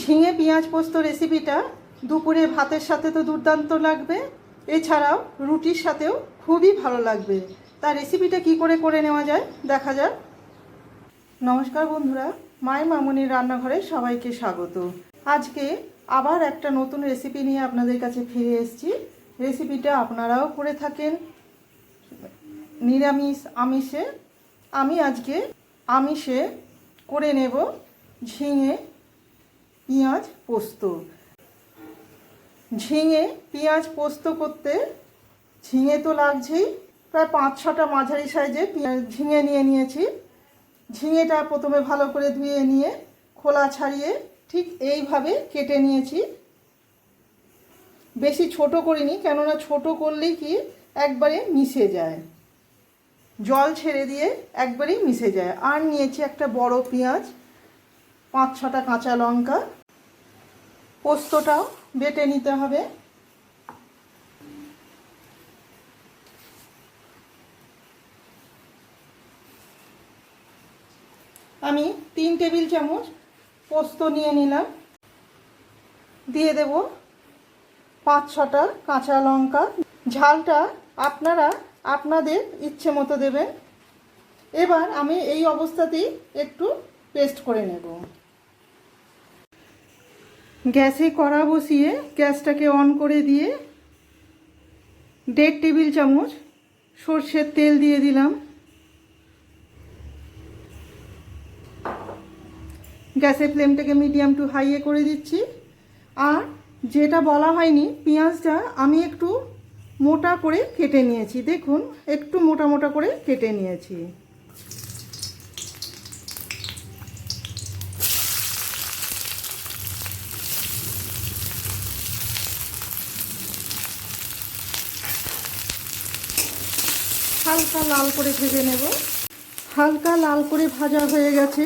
ঝিঙে পেঁয়াজ পোস্ত রেসিপিটা দুপুরে ভাতের সাথে তো দুর্দান্ত লাগবে। এছাড়াও রুটির সাথেও খুবই ভালো লাগবে। তা রেসিপিটা কি করে করে নেওয়া যায় দেখা যাক। নমস্কার বন্ধুরা মায়ের মামনির রান্নাঘরে সবাইকে স্বাগত। আজকে আবার একটা নতুন রেসিপি নিয়ে আপনাদের কাছে ফিরে এসেছি। রেসিপিটা আপনারাও করে থাকেন নিরামিষ আমিষে। আমি আজকে আমিষে করে নেব ঝিঙে পেঁয়াজ পোস্ত। ঝিঙে পেঁয়াজ পোস্ত করতে ঝিঙে তো লাগছেই। প্রায় পাঁচ ছটা মাঝারি সাইজে ঝিঙে নিয়ে নিয়েছি। ঝিঙেটা প্রথমে ভালো করে ধুয়ে নিয়ে খোলা ছাড়িয়ে ঠিক এইভাবে কেটে নিয়েছি। বেশি ছোট করিনি, কেননা ছোট করলেই কি একবারে মিশে যায়। জল ছেড়ে দিয়ে একবারেই মিশে যায়। আর নিয়েছি একটা বড় পেঁয়াজ। পাঁচ ছটা কাঁচা লঙ্কা। পোস্তটাও বেটে নিতে হবে। আমি তিন টেবিল চামচ পোস্ত নিয়ে নিলাম। দিয়ে দেব পাঁচ ছটা কাঁচা লঙ্কা। ঝালটা আপনারা আপনাদের ইচ্ছে মতো দেবেন। এবার আমি এই অবস্থাতেই একটু পেস্ট করে নেব। গ্যাসে কড়া বসিয়ে গ্যাসটাকে অন করে দিয়ে দেড় টেবিল চামচ সর্ষের তেল দিয়ে দিলাম। গ্যাসের ফ্লেমটাকে মিডিয়াম টু হাইয়ে করে দিচ্ছি। আর যেটা বলা হয়নি, পেঁয়াজটা আমি একটু মোটা করে কেটে নিয়েছি। দেখুন, একটু মোটা মোটা করে কেটে নিয়েছি। হালকা লাল করে ভেজে নেব। হালকা লাল করে ভাজা হয়ে গেছে।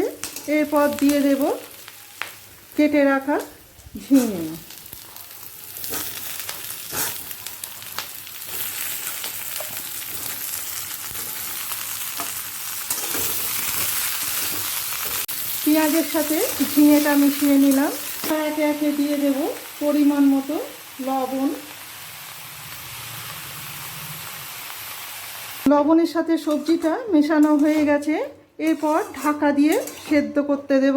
এরপর দিয়ে দেব কেটে রাখা ঝিঙে। পেঁয়াজের সাথে ঝিঙেটা মিশিয়ে নিলাম। একে একে দিয়ে দেব পরিমাণ মতো লবণ। লবণের সাথে সবজিটা মেশানো হয়ে গেছে। এরপর ঢাকা দিয়ে সেদ্ধ করতে দেব।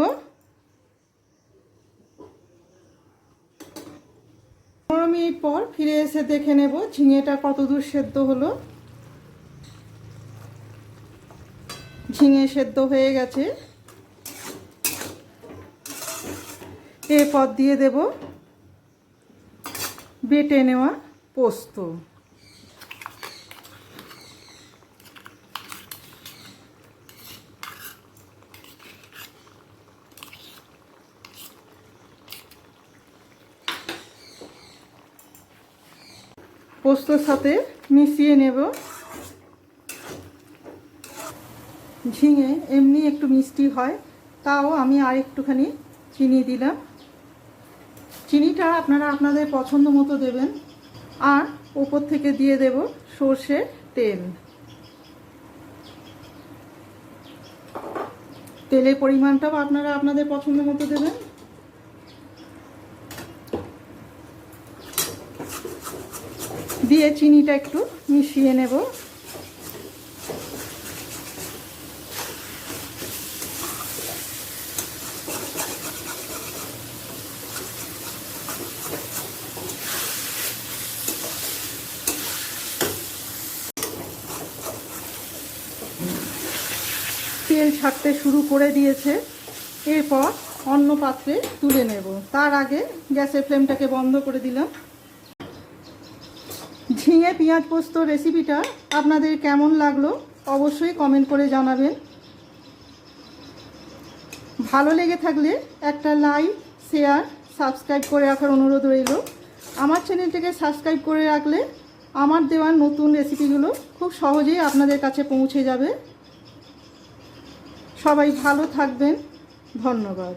পনেরো মিনিট পর ফিরে এসে দেখে নেব ঝিঙেটা কত দূর সেদ্ধ হলো। ঝিঙে সেদ্ধ হয়ে গেছে। এরপর দিয়ে দেব বেটে নেওয়া পোস্ত। পোস্তর সাথে মিশিয়ে নেব। ঝিঙে এমনি একটু মিষ্টি হয়, তাও আমি আর একটুখানি চিনি দিলাম। চিনিটা আপনারা আপনাদের পছন্দ মতো দেবেন। আর ওপর থেকে দিয়ে দেব সর্ষের তেল। তেলের পরিমাণটাও আপনারা আপনাদের পছন্দ মতো দেবেন। দিয়ে চিনিটা একটু মিশিয়ে নেব। তেল ছাড়তে শুরু করে দিয়েছে। এরপর অন্য পাত্রে তুলে নেব। তার আগে গ্যাসের ফ্লেমটাকে বন্ধ করে দিলাম। ঝিঙে পেঁয়াজ পোস্ত রেসিপিটা আপনাদের কেমন লাগল অবশ্যই কমেন্ট করে জানাবেন। ভালো লেগে থাকলে একটা লাইক শেয়ার সাবস্ক্রাইব করে রাখার অনুরোধ রইল। আমার চ্যানেলটাকে সাবস্ক্রাইব করে রাখলে আমার দেওয়া নতুন রেসিপিগুলো খুব সহজেই আপনাদের কাছে পৌঁছে যাবে। সবাই ভালো থাকবেন। ধন্যবাদ।